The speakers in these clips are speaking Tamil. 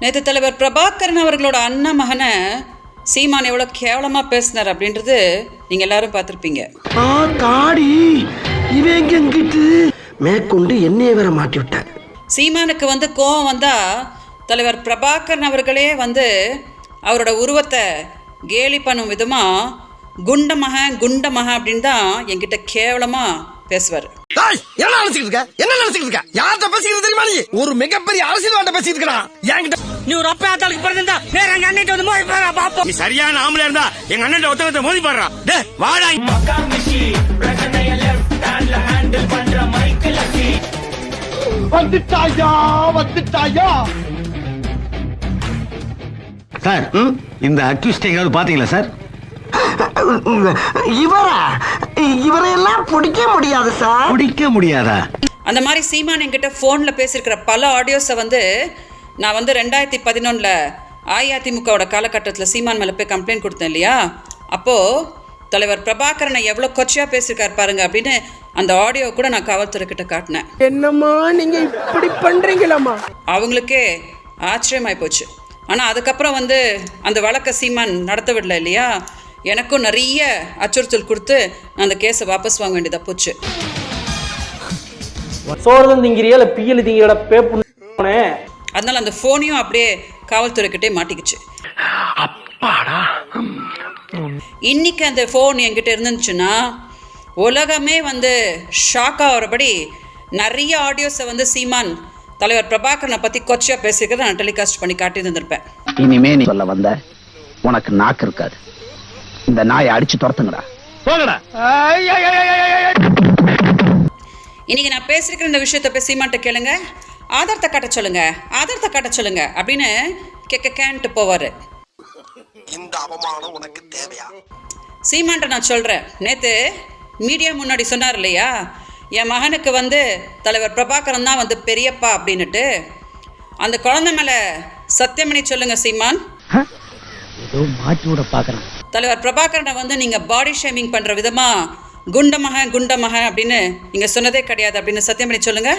நேற்று தலைவர் பிரபாகரன் அவர்களோட அண்ணன் மகனை சீமான் எவ்வளோ கேவலமாக பேசினார் அப்படின்றது நீங்கள் எல்லாரும் பார்த்துருப்பீங்க. ஆ தாடி இவன் எங்க எங்கிட்டு மேற்கொண்டு என்னைய வேற மாட்டி விட்டார் சீமானுக்கு வந்து கோவம் வந்தால் தலைவர் பிரபாகரன் அவர்களே வந்து அவரோட உருவத்தை கேலி பண்ணும் விதமாக குண்டமக குண்டமக அப்படின்னு தான் என்கிட்ட கேவலமாக பேசுவார். என்ன நினைச்சிட்டு இருக்க? என்ன நினைச்சிட்டு இருக்க? யார்கிட்ட பேசிக்கிறது தெரியுமா நீ? ஒரு மிகப்பெரிய அரசியல்வாட்ட பேசிட்டு இருக்கிறான் என்கிட்ட நீ ஒரு அப்பா ஆத்தாளுக்கு பிறந்திருந்தா வேற எங்க அண்ணன் வந்து மோதி பாரு பாப்போம். நீ சரியான ஆம்பளை இருந்தா எங்க அண்ணன் ஒருத்தவத்தை மோதி பாடுறா. டே வாடா. வந்துட்டாயா வந்துட்டாயா? சார் இந்த அக்யூஸ்ட் எங்காவது பாத்தீங்களா சார்? இவரா? இவரையெல்லாம் பிடிக்க முடியாது சார். பிடிக்க முடியாதா? அந்த மாதிரி சீமான் என்கிட்ட ஃபோனில் பேசியிருக்கிற பல ஆடியோஸை வந்து நான் வந்து ரெண்டாயிரத்தி பதினொன்றில் அஇஅதிமுகவோட காலகட்டத்தில் சீமான் மேலே போய் கம்ப்ளைண்ட் கொடுத்தேன் இல்லையா? அப்போது தலைவர் பிரபாகரனை எவ்வளோ கொச்சையாக பேசியிருக்காரு பாருங்க அப்படின்னு அந்த ஆடியோ கூட நான் காவல்துறை கிட்ட காட்டினேன். என்னம்மா நீங்க இப்படி பண்றீங்களாம்மா? அவங்களுக்கே ஆச்சரியமாகி போச்சு. ஆனால் அதுக்கப்புறம் வந்து அந்த வழக்கை சீமான் நடத்த விடல இல்லையா? எனக்கும் நிறைய அச்சுறுத்தல் கொடுத்து நான் அந்த கேஸை வாபஸ் வாங்க வேண்டியதாக போச்சு. சோறுதான் திங்கிறியா இல்ல பியல் திங்கிறட பேப்புனே அதனால அந்த ஃபோனையும் அப்படியே காவல்துறைக்கிட்டே மாட்டிக்கிச்சு. அப்பாடா. இன்னைக்கு அந்த ஃபோன் என்கிட்ட இருந்துச்சுன்னா உலகமே வந்து ஷாக் ஆகிறபடி நிறைய ஆடியோஸை வந்து சீமான் தலைவர் பிரபாகரனை பற்றி கொச்சையாக பேசிக்கிறத நான் டெலிகாஸ்ட் பண்ணி காட்டி இருந்திருப்பேன் இனிமே நீ சொல்ல வந்த உனக்கு நாக்கு இருக்காது. இந்த நாயை அடிச்சு துரத்துங்கடா. போங்கடா. இன்னைக்கு நான் பேசியிருக்கிற இந்த விஷயத்தை போய் சீமான்ட்ட கேளுங்க. ஆதாரத்தை காட்ட சொல்லுங்க. ஆதாரத்தை காட்ட சொல்லுங்க. அப்படின்னு கெக்க கேன்ட்டு போவார். இந்த அவமானம் உனக்கு தேவையா? சீமான்ட்ட நான் சொல்கிறேன் நேற்று மீடியா முன்னாடி சொன்னார் இல்லையா? என் மகனுக்கு வந்து தலைவர் பிரபாகரன் தான் வந்து பெரியப்பா அப்படின்னுட்டு. அந்த குழந்தை மேலே சத்தியமணி சொல்லுங்க சீமான். ஏதோ மாட்டி விட பாக்குறேன். தலைவர் பிரபாகரனை வந்து நீங்கள் பாடி ஷேமிங் பண்ணுற விதமாக குண்டமக குண்டமக அப்படின்னு நீங்கள் சொன்னதே கிடையாது அப்படின்னு சத்தியமணி சொல்லுங்க.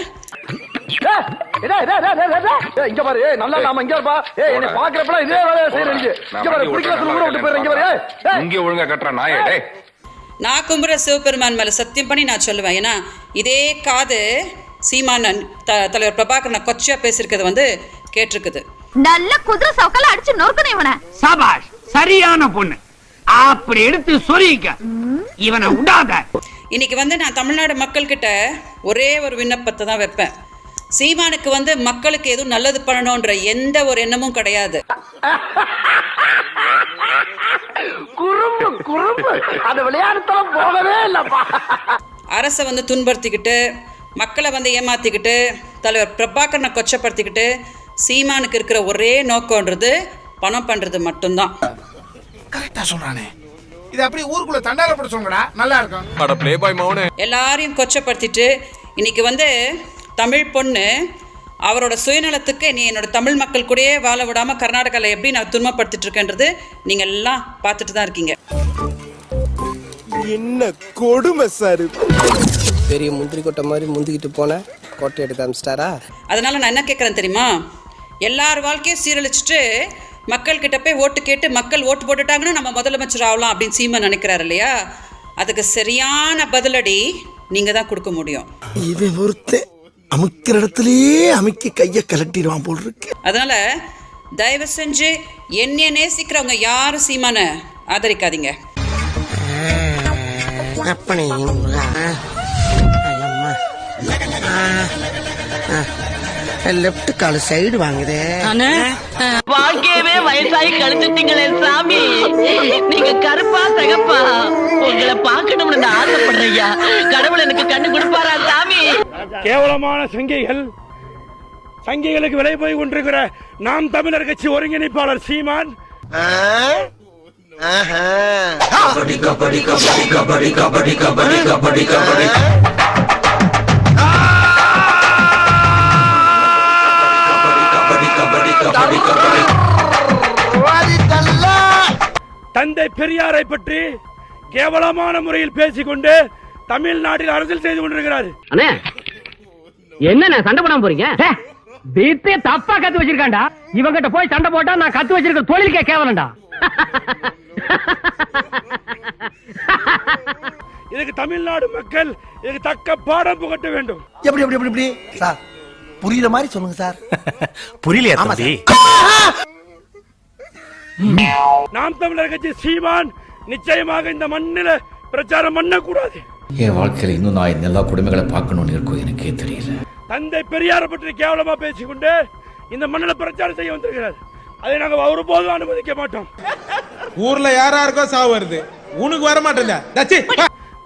இங்க பாரு ஏய், நல்லா நாம இங்க இருப்பா. ஏய் என்ன பாக்குறப்பலாம் இதே வேலையை செய்யறீங்க இங்க பாரு பிடிக்கல சொல்ல கூட விட்டு போயிரு இங்க பாரு ஏய், ஏய். இங்க ஒழுங்கா கட்டுற நாயே டேய் நான் கும்புற சிவபெருமான் மேலே சத்தியம் பண்ணி நான் சொல்லுவேன். ஏன்னா இதே காது சீமானன் த தலைவர் பிரபாகரனை கொச்சையாக பேசியிருக்கிறது வந்து கேட்டிருக்குது. நல்ல குதிரை சவுக்கல அடிச்சு நொறுக்கணும் இவனை. சபாஷ் சரியான பொண்ணு. அப்படி எடுத்து சொரிக்க இவனை விடாத இன்னைக்கு வந்து நான் தமிழ்நாடு மக்கள்கிட்ட ஒரே ஒரு விண்ணப்பத்தை தான் வைப்பேன். சீமானுக்கு வந்து மக்களுக்கு எதுவும் நல்லது பண்ணணுன்ற எந்த ஒரு எண்ணமும் கிடையாது. குறும்பு குறும்பு. அந்த விளையாடுத்தலம் போகவே இல்லப்பா. அரசை வந்து துன்புறுத்திக்கிட்டு மக்களை வந்து ஏமாத்திக்கிட்டு தலைவர் பிரபாகரனை கொச்சப்படுத்திக்கிட்டு சீமானுக்கு இருக்கிற ஒரே நோக்கம்ன்றது பணம் பண்ணுறது மட்டும்தான். கரெக்டா சொல்றானே. இது அப்படியே ஊருக்குள்ள தண்டாரப்பட சொல்லுங்கடா. நல்லா இருக்கும். அட ப்ளே பாய் மௌனே எல்லாரையும் கொச்சப்படுத்திட்டு இன்னைக்கு வந்து தமிழ் பொண்ணு அவரோட சுயநலத்துக்கு நீ என்னோட தமிழ் மக்கள் கூடயே வாழ விடாம கர்நாடகாவில் எப்படி நான் துன்பப்படுத்திட்டு இருக்கேன்றது நீங்க எல்லாம் பார்த்துட்டு தான் இருக்கீங்க. என்ன கொடுமை சார் பெரிய முந்திரி கொட்டை மாதிரி முந்திக்கிட்டு போன கொட்டை எடுத்து அமிச்சிட்டாரா அதனால நான் என்ன கேட்குறேன் தெரியுமா? எல்லார் வாழ்க்கையும் சீரழிச்சிட்டு மக்கள் கிட்ட போய் ஓட்டு கேட்டு மக்கள் ஓட்டு போட்டுட்டாங்கன்னா நம்ம முதலமைச்சர் ஆகலாம் அப்படின்னு சீமா நினைக்கிறாரு இல்லையா அதுக்கு சரியான பதிலடி நீங்கள் தான் கொடுக்க முடியும் இவன் ஒருத்தன் அமுக்கிற இடத்துலயே அமுக்கி கைய கலட்டிடுவான் போல் இருக்கு அதனால தயவு செஞ்சு என்னைய நேசிக்கிறவங்க யாரும் சீமான ஆதரிக்காதீங்க அப்பனே லெப்ட் கால் சைடு வாங்குதே? வாழ்க்கையவே வயசாகி கழிச்சிட்டீங்களே சாமி. நீங்க கருப்பா தகப்பா உங்களை பார்க்கணும்னு நான் ஆசைப்படுறையா கடவுள் எனக்கு கண்ணு கொடுப்பாரா சாமி? கேவலமான சங்கிகள். சங்கிகளுக்கு விலை போய் கொண்டிருக்கிற நாம் தமிழர் கட்சி ஒருங்கிணைப்பாளர் சீமான். தந்தை பெரியாரை பற்றி கேவலமான முறையில் பேசிக்கொண்டு தமிழ்நாட்டில் அரசியல் செய்து கொண்டிருக்கிறார். அண்ணே என்ன சண்டை பண்ணாம போறீங்க? வீட்டே தப்பா கத்து வச்சிருக்காண்டா இவங்கிட்ட போய் சண்டை போட்டா நான் கத்து வச்சிருக்க தொழிலுக்கே கேவலண்டா இதுக்கு தமிழ்நாடு மக்கள் இதுக்கு தக்க பாடம் புகட்ட வேண்டும். எப்படி எப்படி எப்படி எப்படி? சார் புரியுற மாதிரி சொல்லுங்க சார். புரியலையா தம்பி? நாம் தமிழர் கட்சி சீமான் நிச்சயமாக இந்த மண்ணில பிரச்சாரம் பண்ணக்கூடாது. என் வாழ்க்கையில இன்னும் நான் இந்த எல்லா குடும்பங்களை பார்க்கணும்னு இருக்கும் எனக்கே தெரியல. தந்தை பெரியாரை பற்றி கேவலமா பேசிக்கொண்டு இந்த மண்ணில் பிரச்சாரம் செய்ய வந்திருக்கிறார். அதை நாங்கள் ஒருபோதும் அனுமதிக்க மாட்டோம். ஊர்ல யாரா இருக்கோ சாவு வருது. உனக்கு வர மாட்டேன்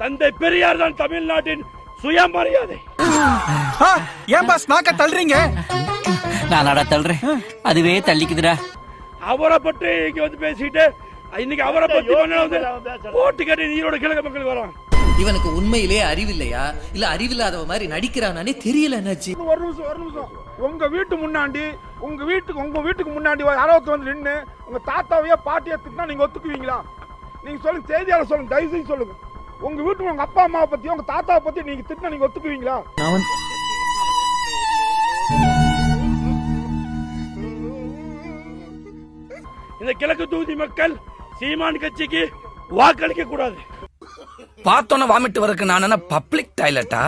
தந்தை பெரியார் தான் தமிழ்நாட்டின் சுயமரியாதை. ஏன் பாஸ் நாக்க தள்ளுறீங்க? நான் நட தள்ளுறேன். அதுவே தள்ளிக்குதுடா. அவரை பற்றி இங்க வந்து பேசிட்டு இன்னைக்கு அவரை பத்தி ஓட்டு கட்டி நீரோட கிழக்கு மக்கள் வரான். இவனுக்கு உண்மையிலே அறிவில்லையா? இல்ல அறிவில்லாதவ மாதிரி நடிக்கிறானே தெரியல என்னாச்சு ஒரு நிமிஷம் ஒரு நிமிஷம். உங்க வீட்டு முன்னாடி உங்க வீட்டுக்கு உங்க வீட்டுக்கு முன்னாடி யாராவது வந்து நின்னு உங்க தாத்தாவையோ பாட்டியோ திட்டினா நீங்க ஒத்துக்குவீங்களா? நீங்க சொல்லுங்க செய்தியாளர் சொல்லுங்க தயவு செய்து சொல்லுங்க. உங்க வீட்டு உங்க அப்பா அம்மாவை பத்தி உங்க தாத்தாவை பத்தி நீங்க திட்டினா நீங்க ஒத்துக்குவீங்களா? இந்த கிழக்கு தொகுதி மக்கள் சீமான் கட்சிக்கு வாக்களிக்க கூடாது. பார்த்தோன்னு வாமிட்டு வரக்கு நான் என்ன பப்ளிக் டாய்லெட்டா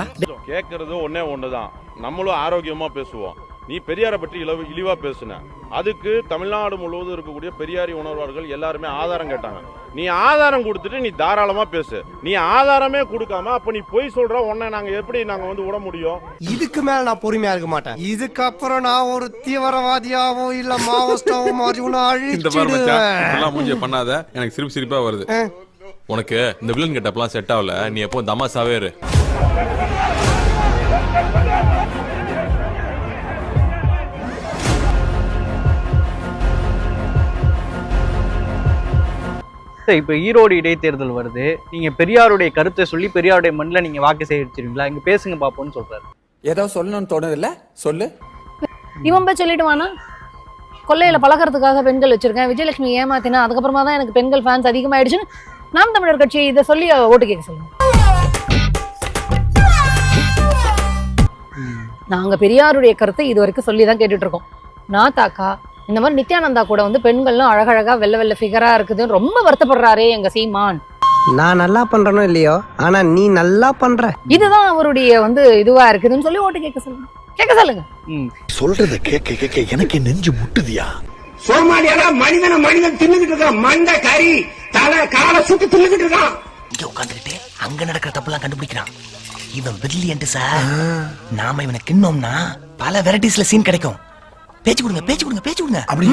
கேட்கறது ஒன்னே ஒண்ணுதான். நம்மளும் ஆரோக்கியமா பேசுவோம். நீ பெரியாரை பற்றி இழிவா பேசுன. அதுக்கு தமிழ்நாடு முழுவதும் இருக்கக்கூடிய பெரியாரி உணர்வாளர்கள் எல்லாருமே ஆதாரம் கேட்டாங்க. நீ ஆதாரம் கொடுத்துட்டு நீ தாராளமா பேசு. நீ ஆதாரமே கொடுக்காம அப்ப நீ பொய் சொல்ற உன்னை நாங்க எப்படி நாங்க வந்து விட முடியும்? இதுக்கு மேல நான் பொறுமையா இருக்க மாட்டேன். இதுக்கப்புறம் நான் ஒரு தீவிரவாதியாவோ இல்ல மாவோஸ்டாவோ மாறி அழிச்சிடுவேன். மூஞ்சிய பண்ணாத. எனக்கு சிரிப்பு சிரிப்பா வருது. உனக்கு இந்த வில்லன் கெட்டப்லாம் செட் ஆகல. நீ எப்போ தமாசாவே இரு. இப்ப ஈரோடு இடைத்தேர்தல் வருது. நீங்க பெரியாருடைய கருத்தை சொல்லி பெரியாருடைய மண்ணில் நீங்க வாக்கு சேகரிச்சிருவீங்களா? இங்க பேசுங்க பாப்போம்னு சொல்றாரு. ஏதோ சொல்லணும்னு தோணுது சொல்லு. இவன் போய் சொல்லிடுவானா? கொள்ளையில பழகிறதுக்காக பெண்கள் வச்சிருக்கேன். விஜயலட்சுமி ஏமாத்தினா அதுக்கப்புறமா தான் எனக்கு பெண்கள் ஃபேன்ஸ் அதிகமாயிடுச்சுன்னு நாம் தமிழர் கட்சி இதை சொல்லி ஓட்டு கேட்க சொல்லுங்க. நாங்க பெரியாருடைய கருத்தை இது வரைக்கும் சொல்லி தான் கேட்டுட்டு இருக்கோம். நான் தாக்கா இந்த மாதிரி நித்யானந்தா கூட வந்து பெண்கள்லாம் அழகழகா வெள்ளை வெள்ளை ஃபிகரா இருக்குதுன்னு ரொம்ப வருத்தப்படுறாரே எங்க சீமான். நான் நல்லா பண்றனோ இல்லையோ? ஆனா நீ நல்லா பண்ற. இதுதான் அவருடைய வந்து இதுவா இருக்குதுன்னு சொல்லி ஓட்டு கேட்க சொல்லுங்க. கேட்க சொல்லுங்க. சொல்றத கேட்க கேட்க எனக்கு நெஞ்சு முட்டுதியா? சோமாலியால மனிதன மனிதன் தின்னுகிட்டு இருக்கான் மண்ட கறி தலை காலை சுட்டு தின்னுகிட்டு இருக்கான் இங்க உட்காந்துக்கிட்டு அங்க நடக்கிற தப்புலாம் கண்டுபிடிக்கிறான். இவன் பிரில்லியன்ட் சார். நாம இவனை கிண்ணோம்னா பல வெரைட்டிஸ்ல சீன் கிடைக்கும். பேச்சு கொடுங்க பேச்சு கொடுங்க பேச்சு கொடுங்க. அப்படி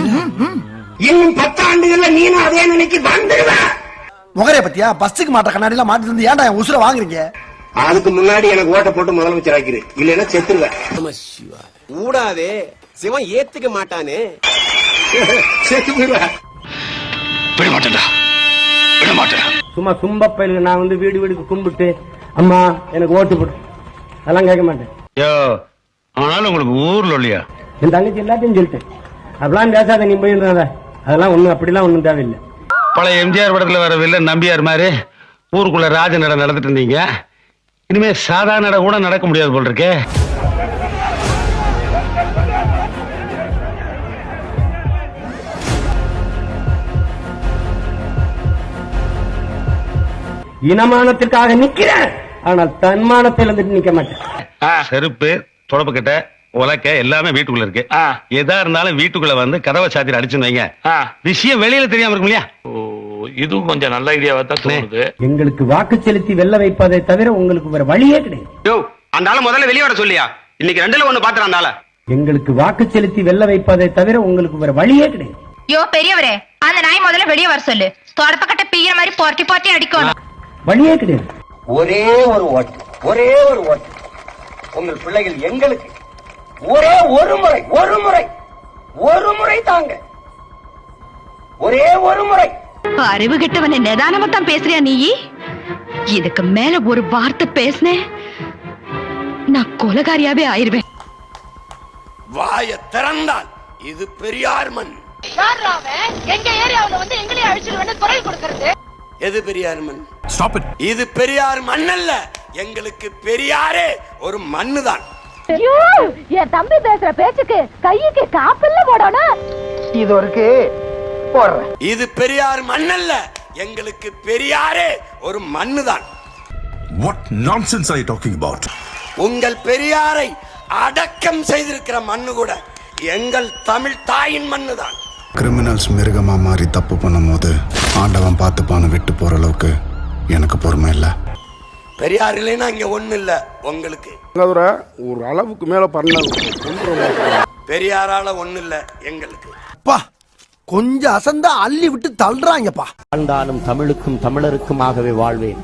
இன்னும் பத்து ஆண்டுகள்ல நீனும் அதே நினைக்கு வந்துடுவ. முகரே பத்தியா பஸ்ஸுக்கு மாட்ட கண்ணாடி எல்லாம் மாட்டி இருந்து ஏன்டா என் உசுர வாங்குறீங்க? அதுக்கு முன்னாடி எனக்கு ஓட்ட போட்டு முதலமைச்சர் ஆக்கிரு இல்லைன்னா செத்துருவேன் ஊடாதே. சிவன் ஏத்துக்க மாட்டானே. செத்து போயிருவேன் விட மாட்டேன்டா. விட மாட்டேன் சும்மா சும்ப பயிலுக்கு நான் வந்து வீடு வீடுக்கு கும்பிட்டு அம்மா எனக்கு ஓட்டு போடு. அதெல்லாம் கேட்க மாட்டேன். யோ ஆனாலும் உங்களுக்கு ஊர்ல இல்லையா? என் தங்கச்சி எல்லாத்தையும் சொல்லிட்டேன் அப்படிலாம் பேசாத நீ போயிருந்தாத அதெல்லாம் ஒண்ணும் அப்படிலாம் ஒண்ணும் தேவையில்லை. பழைய எம்ஜிஆர் படத்துல வர வில்ல நம்பியார் மாதிரி ஊருக்குள்ள ராஜ நட நடந்துட்டு இருந்தீங்க. இனிமே சாதா நட கூட நடக்க முடியாது போல் இருக்கே. இனமானத்திற்காக நிக்கிறேன். ஆனால் தன்மானத்தில் இருந்துட்டு நிக்க மாட்டேன். செருப்பு தொடப்பு கிட்ட உலக்க எல்லாமே வீட்டுக்குள்ள இருக்கு. எதா இருந்தாலும் வீட்டுக்குள்ள வந்து கதவை சாத்திர அடிச்சுருந்தீங்க விஷயம் வெளியில தெரியாம இருக்கும் இல்லையா? இதுவும் கொஞ்சம் நல்ல ஐடியாவா தான் தோணுது. எங்களுக்கு வாக்கு செலுத்தி வெல்ல வைப்பதை தவிர உங்களுக்கு வேற வழியே கிடையாது. யோ அந்த ஆளு முதல்ல வெளியே வர சொல்லியா? இன்னைக்கு ரெண்டுல ஒண்ணு பாத்துறான் அந்த எங்களுக்கு வாக்கு செலுத்தி வெல்ல வைப்பதை தவிர உங்களுக்கு வேற வழியே கிடையாது. யோ பெரியவரே அந்த நாய் முதல்ல வெளியே வர சொல்லு. தொடப்பக்கட்ட பீகிற மாதிரி போட்டி போட்டி அடிக்கணும் வழியே கிடையாது. ஒரே ஒரு ஓட்டு ஒரே ஒரு ஓட்டு. உங்கள் பிள்ளைகள் எங்களுக்கு ஒரே ஒரு முறை ஒரு முறை ஒரு முறை தாங்க. ஒரே ஒரு முறை. அறிவு கிட்டவன நிதானமா தான் பேசுறியா நீ? இதுக்கு மேல ஒரு வார்த்தை பேசினேன் நான் கொலகாரியாவே ஆயிருவேன். வாய திறந்தால் இது பெரியார் மண். எங்க ஏரியாவுல வந்து எங்களையும் அழிச்சிருவேன்னு குரல் கொடுக்கறது? எது பெரியார் மண்? இது பெரியார் மண் அல்ல எங்களுக்கு பெரியாரே ஒரு மண்ணு தான் என் தம்பி பேசுற பேச்சுக்கு கையுக்கு காப்பில்ல போடணும். இது இருக்கு போடுறேன். இது பெரியார் மண்ணல்ல. எங்களுக்கு பெரியாரே ஒரு மண்ணு தான் what nonsense are you talking about உங்கள் பெரியாரை அடக்கம் செய்திருக்கிற மண்ணு கூட எங்கள் தமிழ் தாயின் மண்ணு தான் கிரிமினல்ஸ் மிருகமா மாறி தப்பு பண்ணும்போது ஆண்டவன் பார்த்துப்பான்னு விட்டு போற அளவுக்கு எனக்கு பொறுமை இல்லை. பெரியார் இல்லைன்னா இங்க ஒண்ணு இல்ல. உங்களுக்கு ஒரு அளவுக்கு மேல பண்ண பெரியாரால ஒண்ணு இல்ல எங்களுக்கு கொஞ்சம் அசந்தா அள்ளி விட்டு தள்ளுறாங்கப்பா. வாழ்ந்தாலும் தமிழுக்கும் தமிழருக்குமாகவே வாழ்வேன்.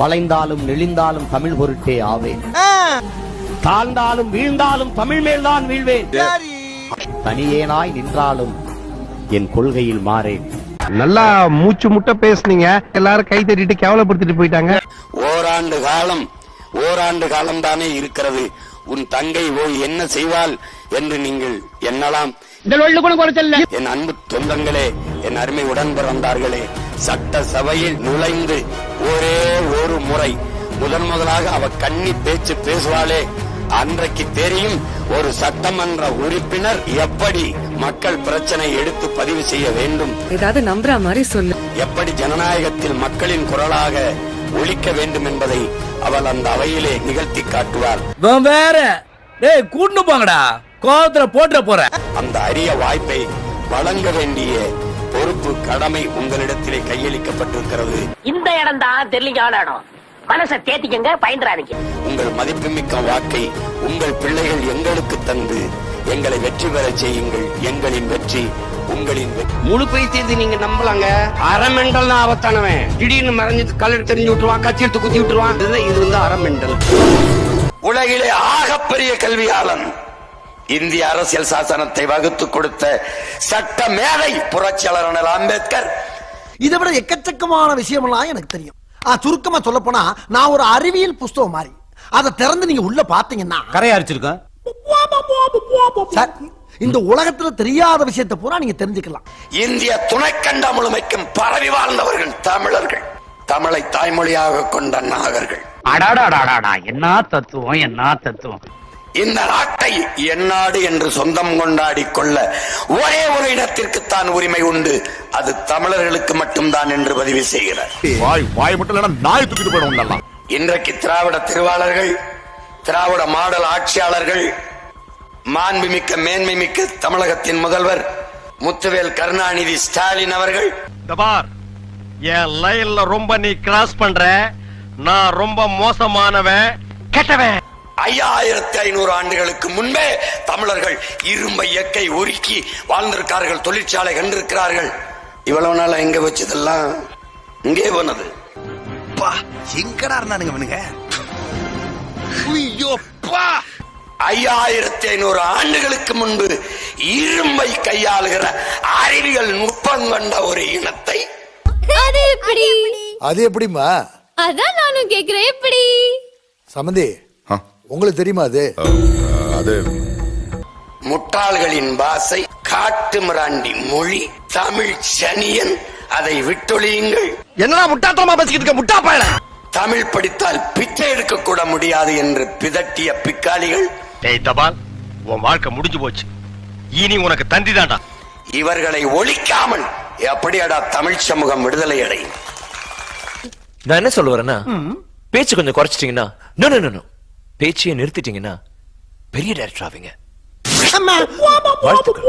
வளைந்தாலும் நெளிந்தாலும் தமிழ் பொருட்டே ஆவேன். தாழ்ந்தாலும் வீழ்ந்தாலும் தமிழ் மேல்தான் வீழ்வேன். தனியேனாய் நின்றாலும் என் கொள்கையில் மாறேன். நல்லா மூச்சு முட்டை பேசுனீங்க. எல்லாரும் கை தட்டிட்டு கேவலப்படுத்திட்டு போயிட்டாங்க. ஓராண்டு காலம் ஓராண்டு காலம் தானே இருக்கிறது. உன் தங்கை ஓய் என்ன செய்வாள் என்று நீங்கள் எண்ணலாம். என் அன்பு சொந்தங்களே என் அருமை உடன் பிறந்தார்களே சட்ட சபையில் நுழைந்து ஒரே ஒரு முறை முதன் முதலாக அவ கண்ணி பேச்சு பேசுவாளே. அன்றைக்கு தெரியும் ஒரு சட்டமன்ற உறுப்பினர் எப்படி மக்கள் பிரச்சனை எடுத்து பதிவு செய்ய வேண்டும். ஏதாவது நம்புற மாதிரி சொல்லு. எப்படி ஜனநாயகத்தில் மக்களின் குரலாக ஒலிக்க வேண்டும் என்பதை அவள் அந்த அவையிலே நிகழ்த்தி காட்டுவார் வேற. டேய் கூட்டு போங்கடா. கோவத்துல போட்டுற போற. அந்த அரிய வாய்ப்பை வழங்க வேண்டிய பொறுப்பு கடமை உங்களிடத்திலே கையளிக்கப்பட்டிருக்கிறது. இந்த இடம் தான் தெரியல இடம். மனசை தேத்திக்கங்க பயந்துறாதீங்க. உங்கள் மதிப்புமிக்க வாக்கை உங்கள் பிள்ளைகள் எங்களுக்கு தந்து எங்களை வெற்றி பெறச் செய்யுங்கள். எங்களின் வெற்றி உங்களின் முழு பைத்தியத்தை நீங்க நம்பலாங்க. அறமெண்டல் தான் ஆபத்தானவன். திடீர்னு மறைஞ்சு கல்லெடுத்து தெரிஞ்சு விட்டுருவான் கத்தி எடுத்து குத்தி விட்டுருவான். இதுதான் இது வந்து அறமெண்டல் உலகிலே ஆகப்பெரிய கல்வியாளன் இந்திய அரசியல் சாசனத்தை வகுத்து கொடுத்த சட்ட மேதை புரட்சியாளர் அண்ணல் அம்பேத்கர். இதை விட எக்கச்சக்கமான விஷயமெல்லாம் எனக்கு தெரியும். ஆ, சுருக்கமா சொல்ல போனா நான் ஒரு அறிவியல் புஸ்தகம் மாதிரி அதை திறந்து நீங்க உள்ள பாத்தீங்கன்னா கரையா அரிச்சிருக்கேன் சார் இந்த உலகத்துல தெரியாத விஷயத்தை பூரா நீங்க தெரிஞ்சுக்கலாம். இந்திய துணைக்கண்ட முழுமைக்கும் பரவி வாழ்ந்தவர்கள் தமிழர்கள். தமிழை தாய்மொழியாக கொண்ட நாகர்கள். அடாடாடாடாடா என்ன தத்துவம் என்ன தத்துவம்? இந்த நாட்டை எந்நாடு என்று சொந்தம் கொண்டாடி கொள்ள ஒரே ஒரு இடத்திற்கு தான் உரிமை உண்டு. அது தமிழர்களுக்கு மட்டும்தான் என்று பதிவு செய்கிறார். வாய் வாய் மட்டும் நாய் தூக்கிட்டு போயிடும் இன்றைக்கு திராவிட திருவாளர்கள் திராவிட மாடல் ஆட்சியாளர்கள் மாண்புமிக்க மேன்மை மிக்க தமிழகத்தின் முதல்வர் முத்துவேல் கருணாநிதி ஸ்டாலின் அவர்கள். என் லைன்ல ரொம்ப நீ கிராஸ் பண்ற. நான் ரொம்ப மோசமானவன் கெட்டவன். ஐயாயிரத்தி ஐநூறு ஆண்டுகளுக்கு முன்பே தமிழர்கள் இரும்பை இயற்கை உருக்கி வாழ்ந்திருக்கார்கள் தொழிற்சாலை கண்டிருக்கிறார்கள். இவ்வளவு நாள் எங்க வச்சதெல்லாம் இங்கே போனது. எங்கடா இருந்தானுங்க இவனுங்க? ஐயாயிரத்தி ஐநூறு ஆண்டுகளுக்கு முன்பு இரும்பை கையாளுகிற அறிவியல் நுட்பம் கொண்ட ஒரு இனத்தை. அது எப்படி? அது எப்படிமா அதான் நானும் கேக்குறேன். எப்படி? சமந்தி உங்களுக்கு தெரியுமா அது? அது முட்டாள்களின் பாசை காட்டு மிராண்டி மொழி தமிழ் சனியன் அதை விட்டொழியுங்கள். என்னடா முட்டாத்தனமா பேசிக்கிட்டு இருக்க? முட்டா பயல. தமிழ் படித்தால் பிச்சை எடுக்க கூட முடியாது என்று பிதட்டிய பிக்காளிகள். டேய் தபால் உன் வாழ்க்கை முடிஞ்சு போச்சு. இனி உனக்கு தந்தி தான்டா இவர்களை ஒழிக்காமல் எப்படியடா தமிழ் சமூகம் விடுதலை அடையும் நான் என்ன சொல்ல வரேன்னா பேச்சு கொஞ்சம் குறைச்சிட்டீங்கன்னா நோ நோ நோ பேச்சையை நிறுத்திட்டீங்கன்னா பெரிய டேரக்டர் ஆவீங்க. வாழ்த்துக்கள்.